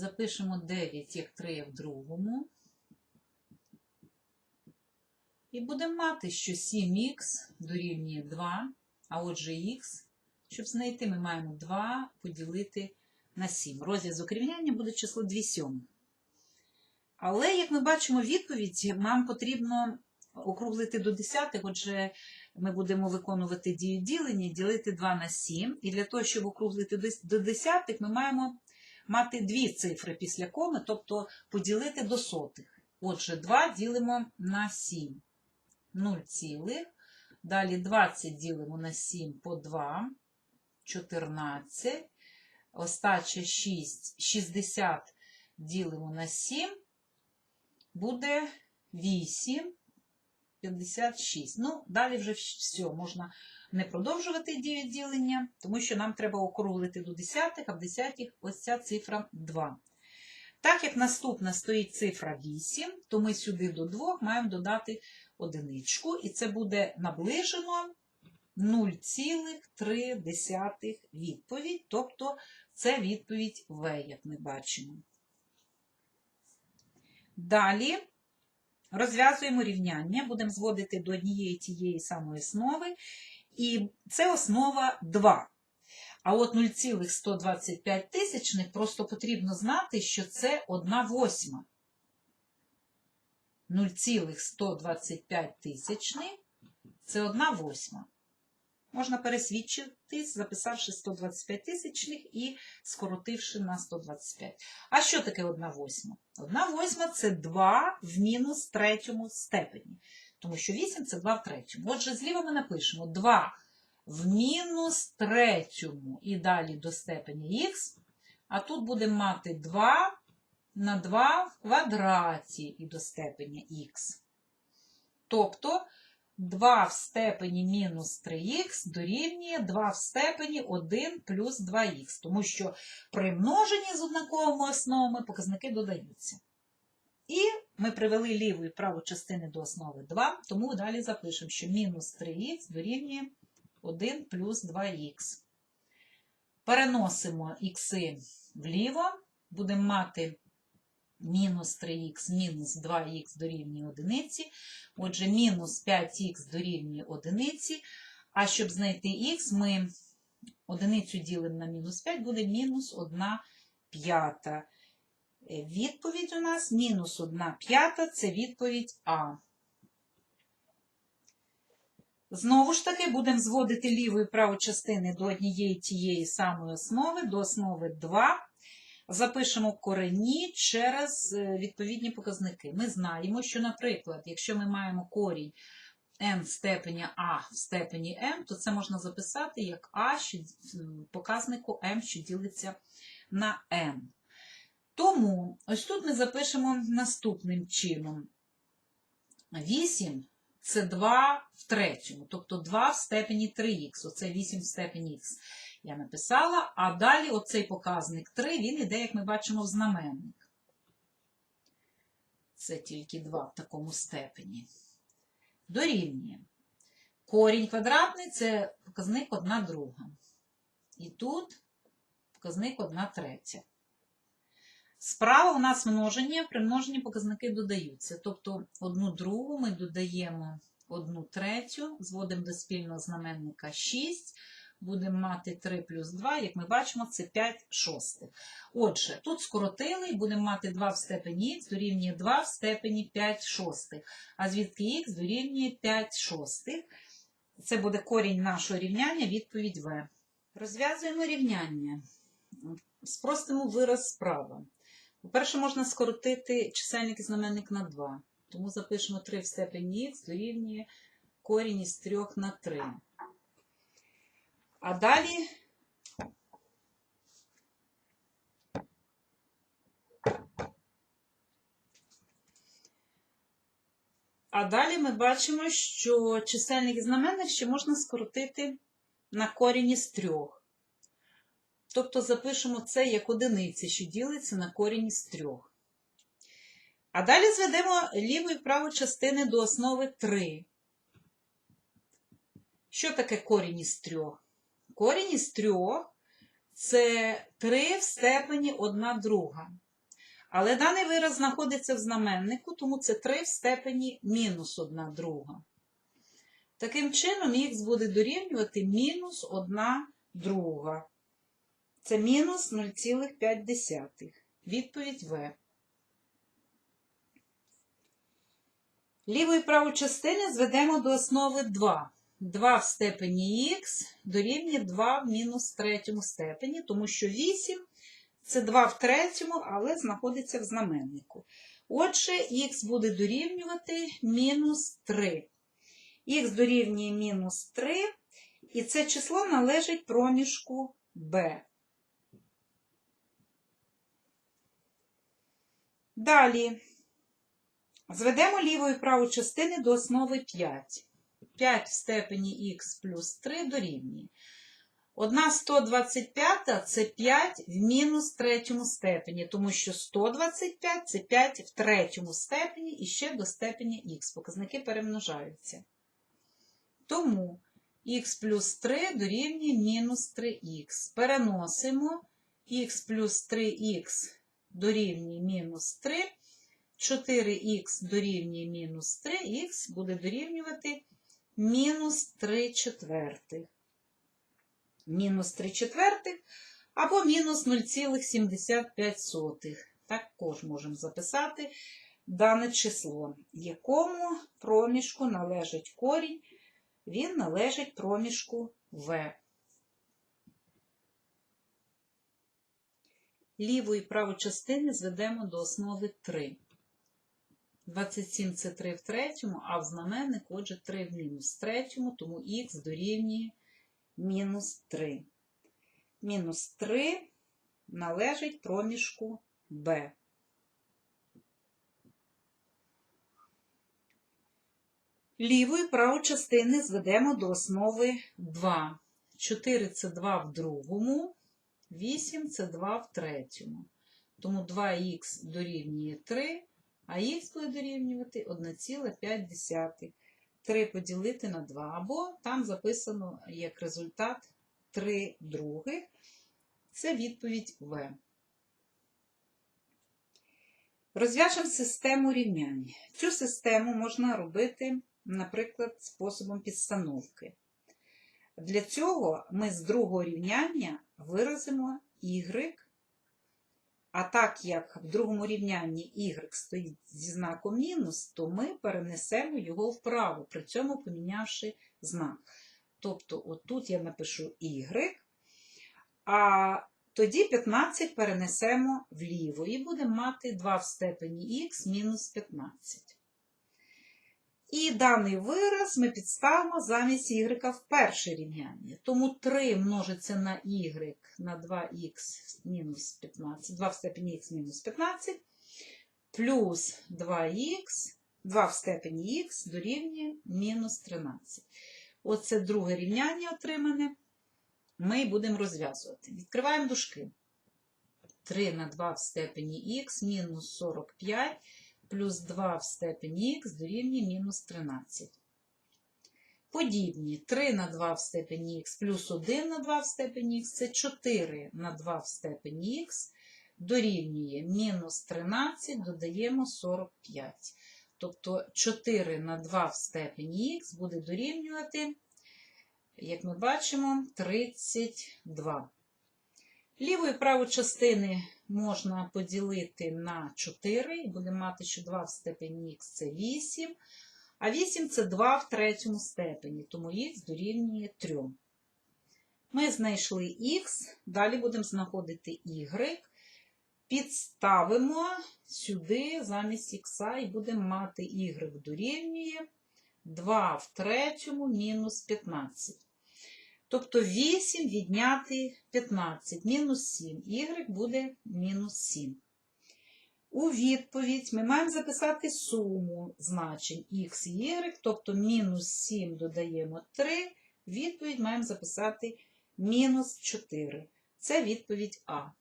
Запишемо 9 як 3 в другому. І будемо мати, що 7х дорівнює 2, а отже х, щоб знайти, ми маємо 2 поділити на 7. Розв'язок рівняння буде число 2 сьомих. Але, як ми бачимо, відповідь нам потрібно округлити до десятих, отже, ми будемо виконувати дію ділення, ділити 2 на 7. І для того, щоб округлити до десятих, ми маємо мати дві цифри після коми, тобто поділити до сотих. Отже, 2 ділимо на 7. 0 цілих. Далі 20 ділимо на 7 по 2, 14. Остача 6, 60 ділимо на 7, буде 8, 56. Ну, далі вже все, можна не продовжувати дію ділення, тому що нам треба округлити до десятих, а в десятих ось ця цифра 2. Так як наступна стоїть цифра 8, то ми сюди до 2 маємо додати одиничку, і це буде наближено 0,3 відповідь, тобто це відповідь В, як ми бачимо. Далі розв'язуємо рівняння, будемо зводити до однієї тієї самої основи, і це основа 2. А от 0,125 тисячних просто потрібно знати, що це 1 восьма. 0,125 тисячних це 1 восьма. Можна пересвідчитись, записавши 125 тисячних і скоротивши на 125. А що таке 1 восьма? 1 восьма – це 2 в мінус третьому степені. Тому що 8 – це 2 в третьому. Отже, зліва ми напишемо 2 в мінус третьому і далі до степені х. А тут будемо мати 2 на 2 в квадраті і до степені х. Тобто 2 в степені мінус 3х дорівнює 2 в степені 1 плюс 2х, тому що при множенні з однаковими основами показники додаються. І ми привели ліву і праву частини до основи 2, тому далі запишемо, що мінус 3х дорівнює 1 плюс 2х. Переносимо х вліво, будемо мати мінус 3х мінус 2х дорівнює 1. Отже, мінус 5х дорівнює 1. А щоб знайти х, ми одиницю ділимо на мінус 5, буде мінус 1 п'ята. Е, Відповідь у нас мінус 1 п'ята це відповідь А. Знову ж таки, будемо зводити ліву і праву частини до однієї тієї самої основи, до основи 2. Запишемо корені через е, відповідні показники. Ми знаємо, що, наприклад, якщо ми маємо корінь n в степені А в степені m, то це можна записати як А показнику m, що ділиться на n. Тому ось тут ми запишемо наступним чином. 8 це 2 в третьому, тобто 2 в степені 3х, оце 8 в степені х. Я написала, а далі оцей показник 3, він іде, як ми бачимо, в знаменник. Це тільки 2 в такому степені. Дорівнює. Корінь квадратний це показник 1 друга. І тут показник 1 третя. Справа у нас множення, при множенні показники додаються. Тобто одну другу ми додаємо одну третю, зводимо до спільного знаменника 6, будемо мати 3 плюс 2, як ми бачимо, це 5 шостих. Отже, тут скоротили будемо мати 2 в степені х дорівнює 2 в степені 5 шостих. А звідки х дорівнює 5 шостих. Це буде корінь нашого рівняння, відповідь В. Розв'язуємо рівняння. Спростимо вираз справа. По-перше, можна скоротити чисельник і знаменник на 2. Тому запишемо 3 в степені х дорівнює корінь із 3 на 3. А далі А далі ми бачимо, що чисельник і знаменник ще можна скоротити на корінь із 3. Тобто запишемо це як одиниці, що ділиться на корінь із 3. А далі зведемо ліву і праву частини до основи 3. Що таке корінь із 3? Корінь із 3 це 3 в степені 1 друга. Але даний вираз знаходиться в знаменнику, тому це 3 в степені мінус 1 друга. Таким чином, х буде дорівнювати мінус 1 друга. Це мінус 0,5. Відповідь В. Ліву і праву частини зведемо до основи 2. 2 в степені х дорівнює 2 в мінус третьому степені, тому що 8 це 2 в третьому, але знаходиться в знаменнику. Отже, х буде дорівнювати мінус 3. Х дорівнює мінус 3, і це число належить проміжку b. Далі зведемо ліву і праву частини до основи 5. 5 в степені х плюс 3 дорівнює. Одна 125 це 5 в мінус третьому степені, тому що 125 це 5 в третьому степені і ще до степені х. Показники перемножаються. Тому х плюс 3 дорівнює мінус 3х. Переносимо х плюс 3х дорівнює мінус 3, 4х дорівнює мінус 3, х буде дорівнювати мінус 3 четвертих. Мінус 3 четвертих або мінус 0,75. Також можемо записати дане число, якому проміжку належить корінь, він належить проміжку В. Ліву і праву частини зведемо до основи 3. 27 це 3 в третьому, а в знаменник, отже, 3 в мінус третьому, тому х дорівнює мінус 3. Мінус 3 належить проміжку b. Ліву і праву частини зведемо до основи 2. 4 це 2 в другому, 8 це 2 в третьому. Тому 2х дорівнює 3, а х буде дорівнювати 1,5. 3 поділити на 2, або там записано як результат 3 других. Це відповідь В. Розв'яжемо систему рівнянь. Цю систему можна робити, наприклад, способом підстановки. Для цього ми з другого рівняння виразимо y а так як в другому рівнянні y стоїть зі знаком мінус, то ми перенесемо його вправо, при цьому помінявши знак. Тобто, отут я напишу y, а тоді 15 перенесемо вліво і будемо мати 2 в степені х мінус 15. І даний вираз ми підставимо замість y в перше рівняння. Тому 3 множиться на y на 2х мінус 15, 2 в степені х мінус 15, плюс 2х, 2 в степені х дорівнює мінус 13. Оце друге рівняння отримане. Ми будемо розв'язувати. Відкриваємо дужки. 3 на 2 в степені х мінус 45 плюс 2 в степені х дорівнює мінус 13. Подібні 3 на 2 в степені х плюс 1 на 2 в степені х це 4 на 2 в степені х дорівнює мінус 13, додаємо 45. Тобто 4 на 2 в степені х буде дорівнювати, як ми бачимо, 32. Ліву і праву частини можна поділити на 4, і будемо мати, що 2 в степені х це 8, а 8 це 2 в третьому степені, тому х дорівнює 3. Ми знайшли х, далі будемо знаходити y, підставимо сюди замість х і будемо мати y дорівнює 2 в третьому мінус 15. Тобто 8 відняти 15, мінус 7. Y буде мінус 7. У відповідь ми маємо записати суму значень х і y, тобто мінус 7 додаємо 3, відповідь маємо записати мінус 4. Це відповідь А.